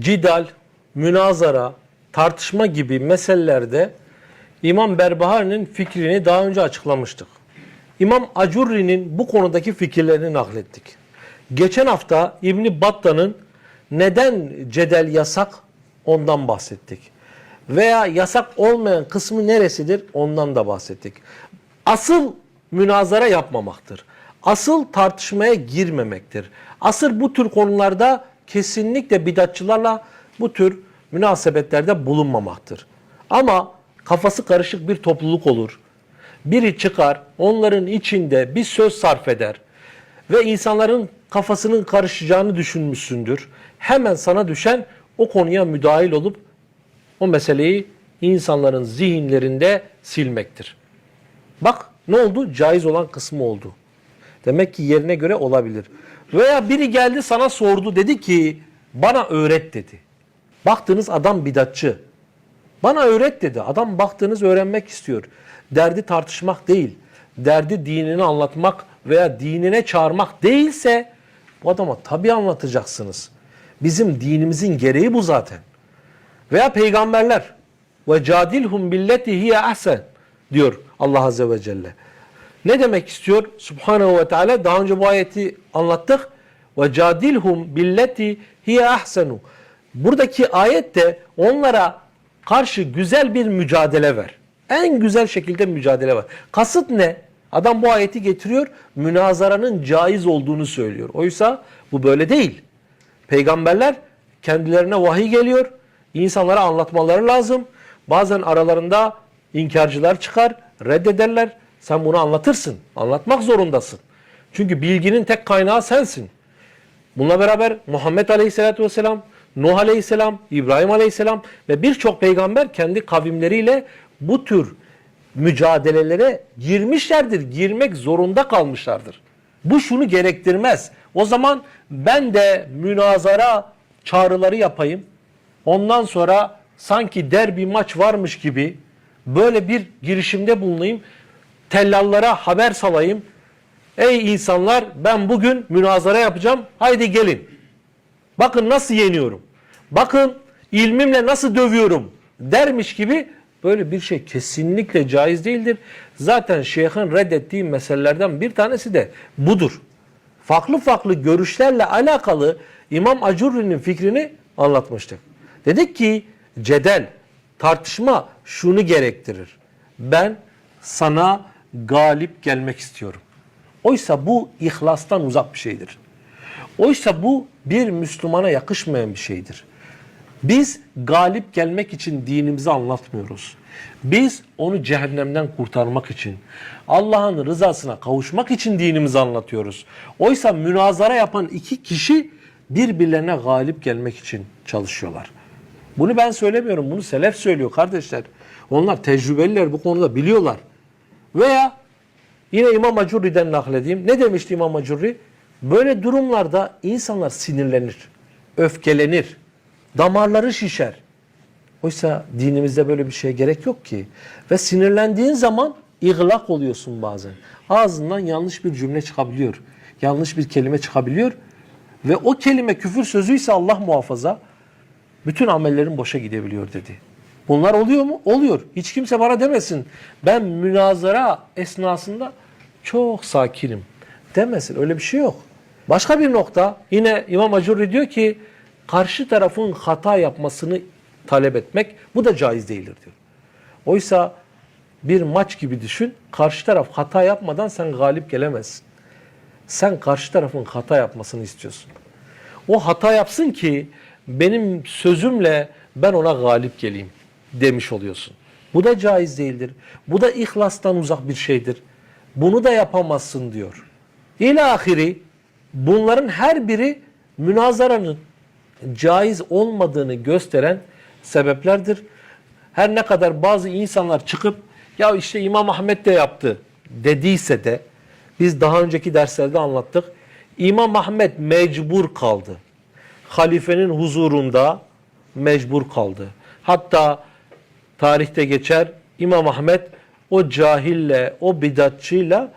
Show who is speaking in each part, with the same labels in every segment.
Speaker 1: cidal, münazara, tartışma gibi meselelerde İmam Berbahari'nin fikrini daha önce açıklamıştık. İmam Acurri'nin bu konudaki fikirlerini naklettik. Geçen hafta İbni Battah'ın neden cedel yasak ondan bahsettik. Veya yasak olmayan kısmı neresidir ondan da bahsettik. Asıl münazara yapmamaktır. Asıl tartışmaya girmemektir. Asıl bu tür konularda kesinlikle bidatçılarla bu tür münasebetlerde bulunmamaktır. Ama kafası karışık bir topluluk olur. Biri çıkar, onların içinde bir söz sarf eder ve insanların kafasının karışacağını düşünmüşsündür. Hemen sana düşen o konuya müdahil olup o meseleyi insanların zihinlerinde silmektir. Bak ne oldu? Caiz olan kısmı oldu. Demek ki yerine göre olabilir. Veya biri geldi sana sordu dedi ki bana öğret dedi. Baktınız adam bidatçı. Bana öğret dedi. Adam baktığınız öğrenmek istiyor. Derdi tartışmak değil. Derdi dinini anlatmak veya dinine çağırmak değilse bu adama tabii anlatacaksınız. Bizim dinimizin gereği bu zaten. Veya peygamberler ve cadilhum billeti hiye ahsen diyor Allah Azze ve Celle. Ne demek istiyor? Subhanahu ve Teala daha önce bu ayeti anlattık. Ve cadilhum billeti hiye ahsenu. Buradaki ayette onlara karşı güzel bir mücadele ver. En güzel şekilde mücadele var. Kasıt ne? Adam bu ayeti getiriyor, münazaranın caiz olduğunu söylüyor. Oysa bu böyle değil. Peygamberler kendilerine vahiy geliyor, insanlara anlatmaları lazım. Bazen aralarında inkarcılar çıkar, reddederler. Sen bunu anlatırsın, anlatmak zorundasın. Çünkü bilginin tek kaynağı sensin. Bununla beraber Muhammed Aleyhisselatü Vesselam, Nuh Aleyhisselam, İbrahim Aleyhisselam ve birçok peygamber kendi kavimleriyle bu tür mücadelelere girmişlerdir. Girmek zorunda kalmışlardır. Bu şunu gerektirmez. O zaman ben de münazara çağrıları yapayım. Ondan sonra sanki derbi maç varmış gibi böyle bir girişimde bulunayım. Tellallara haber salayım. Ey insanlar ben bugün münazara yapacağım. Haydi gelin. Bakın nasıl yeniyorum. Bakın ilmimle nasıl dövüyorum dermiş gibi böyle bir şey kesinlikle caiz değildir. Zaten şeyhin reddettiği meselelerden bir tanesi de budur. Farklı farklı görüşlerle alakalı İmam Acurri'nin fikrini anlatmıştık. Dedik ki cedel, tartışma şunu gerektirir. Ben sana galip gelmek istiyorum. Oysa bu ihlastan uzak bir şeydir. Oysa bu bir Müslümana yakışmayan bir şeydir. Biz galip gelmek için dinimizi anlatmıyoruz. Biz onu cehennemden kurtarmak için, Allah'ın rızasına kavuşmak için dinimizi anlatıyoruz. Oysa münazara yapan iki kişi birbirlerine galip gelmek için çalışıyorlar. Bunu ben söylemiyorum, bunu selef söylüyor kardeşler. Onlar tecrübeliler bu konuda biliyorlar. Veya yine İmam Acurri'den nakledeyim. Ne demişti İmam Acurri? Böyle durumlarda insanlar sinirlenir, öfkelenir, damarları şişer. Oysa dinimizde böyle bir şeye gerek yok ki. Ve sinirlendiğin zaman iglak oluyorsun bazen. Ağzından yanlış bir cümle çıkabiliyor. Yanlış bir kelime çıkabiliyor. Ve o kelime küfür sözüyse Allah muhafaza bütün amellerin boşa gidebiliyor dedi. Bunlar oluyor mu? Oluyor. Hiç kimse bana demesin. Ben münazara esnasında çok sakinim. Demesin. Öyle bir şey yok. Başka bir nokta yine İmam Acurri diyor ki karşı tarafın hata yapmasını talep etmek bu da caiz değildir diyor. Oysa bir maç gibi düşün. Karşı taraf hata yapmadan sen galip gelemezsin. Sen karşı tarafın hata yapmasını istiyorsun. O hata yapsın ki benim sözümle ben ona galip geleyim demiş oluyorsun. Bu da caiz değildir. Bu da ihlastan uzak bir şeydir. Bunu da yapamazsın diyor. İlahiri bunların her biri münazaranın caiz olmadığını gösteren sebeplerdir. Her ne kadar bazı insanlar çıkıp ya işte İmam Ahmet de yaptı dediyse de biz daha önceki derslerde anlattık. İmam Ahmet mecbur kaldı. Halifenin huzurunda mecbur kaldı. Hatta tarihte geçer İmam Ahmet o cahille, o bidatçıyla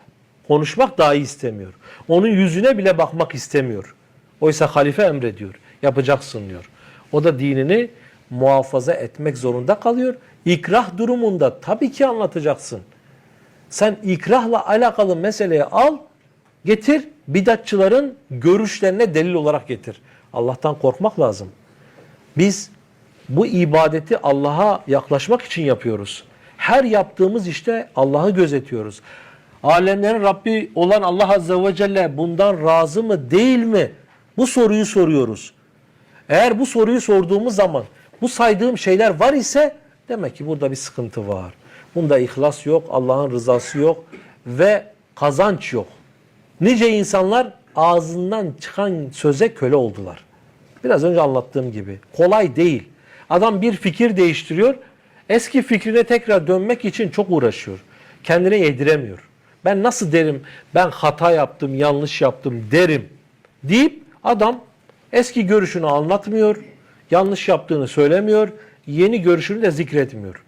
Speaker 1: konuşmak dahi istemiyor. Onun yüzüne bile bakmak istemiyor. Oysa halife emrediyor. Yapacaksın diyor. O da dinini muhafaza etmek zorunda kalıyor. İkrah durumunda tabii ki anlatacaksın. Sen ikrahla alakalı meseleyi al, getir, bidatçıların görüşlerine delil olarak getir. Allah'tan korkmak lazım. Biz bu ibadeti Allah'a yaklaşmak için yapıyoruz. Her yaptığımız işte Allah'ı gözetiyoruz. Alemlerin Rabbi olan Allah Azze ve Celle bundan razı mı değil mi? Bu soruyu soruyoruz. Eğer bu soruyu sorduğumuz zaman bu saydığım şeyler var ise demek ki burada bir sıkıntı var. Bunda ihlas yok, Allah'ın rızası yok ve kazanç yok. Nice insanlar ağzından çıkan söze köle oldular. Biraz önce anlattığım gibi. Kolay değil. Adam bir fikir değiştiriyor. Eski fikrine tekrar dönmek için çok uğraşıyor. Kendine yediremiyor. Ben nasıl derim ben hata yaptım, yanlış yaptım derim deyip adam eski görüşünü anlatmıyor, yanlış yaptığını söylemiyor, yeni görüşünü de zikretmiyor.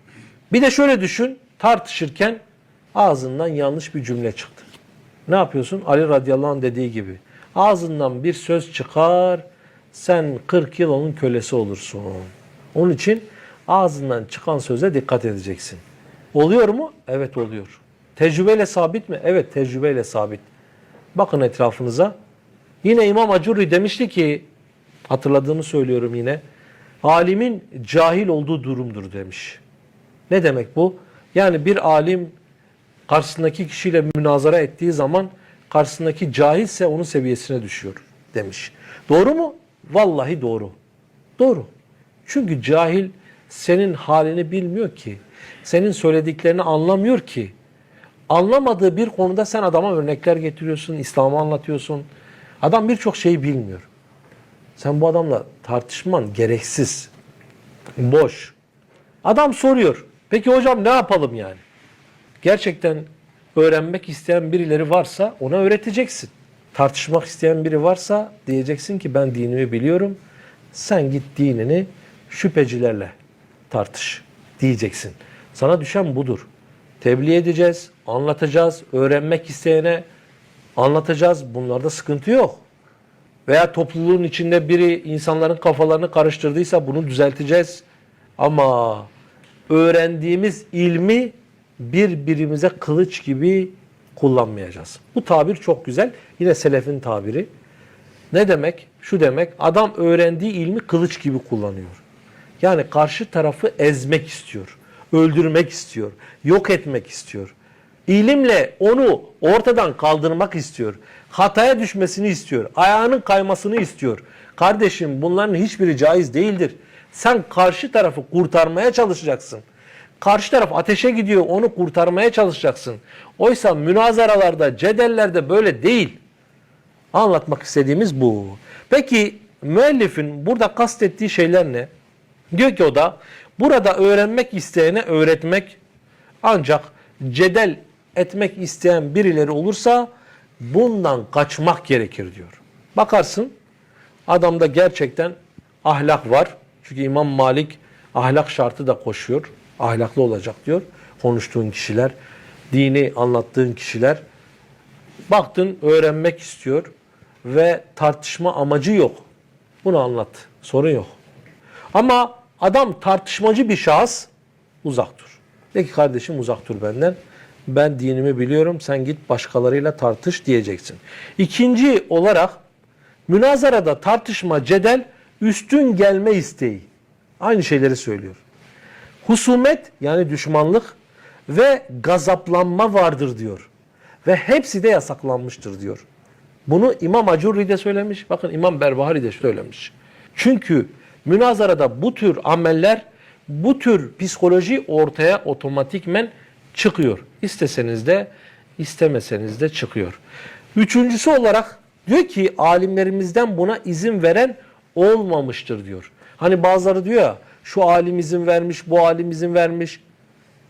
Speaker 1: Bir de şöyle düşün, tartışırken ağzından yanlış bir cümle çıktı. Ne yapıyorsun? Ali radıyallahu anh dediği gibi. Ağzından bir söz çıkar, sen 40 yıl onun kölesi olursun. Onun için ağzından çıkan söze dikkat edeceksin. Oluyor mu? Evet oluyor. Tecrübeyle sabit mi? Evet tecrübeyle sabit. Bakın etrafınıza. Yine İmam Acuri demişti ki, hatırladığımı söylüyorum yine, alimin cahil olduğu durumdur demiş. Ne demek bu? Yani bir alim karşısındaki kişiyle münazara ettiği zaman karşısındaki cahilse onun seviyesine düşüyor demiş. Doğru mu? Vallahi doğru. Doğru. Çünkü cahil senin halini bilmiyor ki. Senin söylediklerini anlamıyor ki. Anlamadığı bir konuda sen adama örnekler getiriyorsun, İslam'ı anlatıyorsun. Adam birçok şeyi bilmiyor. Sen bu adamla tartışman gereksiz. Boş. Adam soruyor. Peki hocam ne yapalım yani? Gerçekten öğrenmek isteyen birileri varsa ona öğreteceksin. Tartışmak isteyen biri varsa diyeceksin ki ben dinimi biliyorum. Sen git dinini şüphecilerle tartış diyeceksin. Sana düşen budur. Tebliğ edeceğiz, anlatacağız, öğrenmek isteyene anlatacağız. Bunlarda sıkıntı yok. Veya topluluğun içinde biri insanların kafalarını karıştırdıysa bunu düzelteceğiz. Ama öğrendiğimiz ilmi birbirimize kılıç gibi kullanmayacağız. Bu tabir çok güzel. Yine selefin tabiri. Ne demek? Şu demek. Adam öğrendiği ilmi kılıç gibi kullanıyor. Yani karşı tarafı ezmek istiyor. Öldürmek istiyor. Yok etmek istiyor. İlimle onu ortadan kaldırmak istiyor. Hataya düşmesini istiyor. Ayağının kaymasını istiyor. Kardeşim bunların hiçbiri caiz değildir. Sen karşı tarafı kurtarmaya çalışacaksın. Karşı taraf ateşe gidiyor onu kurtarmaya çalışacaksın. Oysa münazaralarda, cedellerde böyle değil. Anlatmak istediğimiz bu. Peki müellifin burada kastettiği şeyler ne? Diyor ki o da burada öğrenmek isteyene öğretmek ancak cedel etmek isteyen birileri olursa bundan kaçmak gerekir diyor. Bakarsın adamda gerçekten ahlak var. Çünkü İmam Malik ahlak şartı da koşuyor. Ahlaklı olacak diyor. Konuştuğun kişiler, dini anlattığın kişiler. Baktın öğrenmek istiyor ve tartışma amacı yok. Bunu anlat. Sorun yok. Ama adam tartışmacı bir şahıs uzak dur. De ki kardeşim uzak dur benden. Ben dinimi biliyorum. Sen git başkalarıyla tartış diyeceksin. İkinci olarak münazarada tartışma, cedel üstün gelme isteği. Aynı şeyleri söylüyor. Husumet yani düşmanlık ve gazaplanma vardır diyor. Ve hepsi de yasaklanmıştır diyor. Bunu İmam Acurri de söylemiş. Bakın İmam Berbahari de söylemiş. Çünkü münazarada bu tür ameller, bu tür psikoloji ortaya otomatikmen çıkıyor. İsteseniz de istemeseniz de çıkıyor. Üçüncüsü olarak diyor ki alimlerimizden buna izin veren olmamıştır diyor. Hani bazıları diyor ya şu alim izin vermiş, bu alim izin vermiş.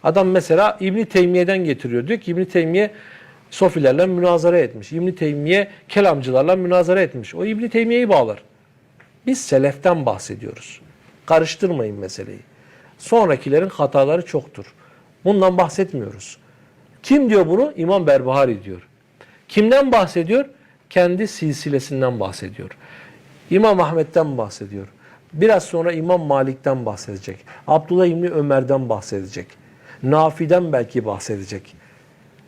Speaker 1: Adam mesela İbni Teymiye'den getiriyor. Diyor ki İbni Teymiye Sofilerle münazara etmiş. İbni Teymiye kelamcılarla münazara etmiş. O İbni Teymiye'yi bağlar. Biz seleften bahsediyoruz. Karıştırmayın meseleyi. Sonrakilerin hataları çoktur. Bundan bahsetmiyoruz. Kim diyor bunu? İmam Berbahari diyor. Kimden bahsediyor? Kendi silsilesinden bahsediyor. İmam Ahmet'ten bahsediyor. Biraz sonra İmam Malik'ten bahsedecek. Abdullah İbni Ömer'den bahsedecek. Nafi'den belki bahsedecek.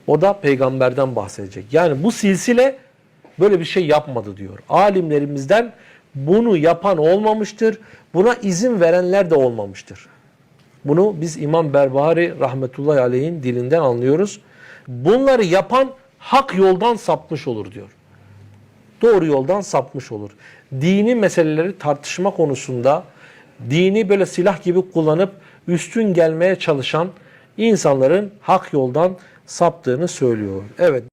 Speaker 1: O da peygamberden bahsedecek. Yani bu silsile böyle bir şey yapmadı diyor. Alimlerimizden bunu yapan olmamıştır. Buna izin verenler de olmamıştır. Bunu biz İmam Berbahari rahmetullahi aleyhin dilinden anlıyoruz. Bunları yapan hak yoldan sapmış olur diyor. Doğru yoldan sapmış olur. Dini meseleleri tartışma konusunda dini böyle silah gibi kullanıp üstün gelmeye çalışan insanların hak yoldan saptığını söylüyor. Evet.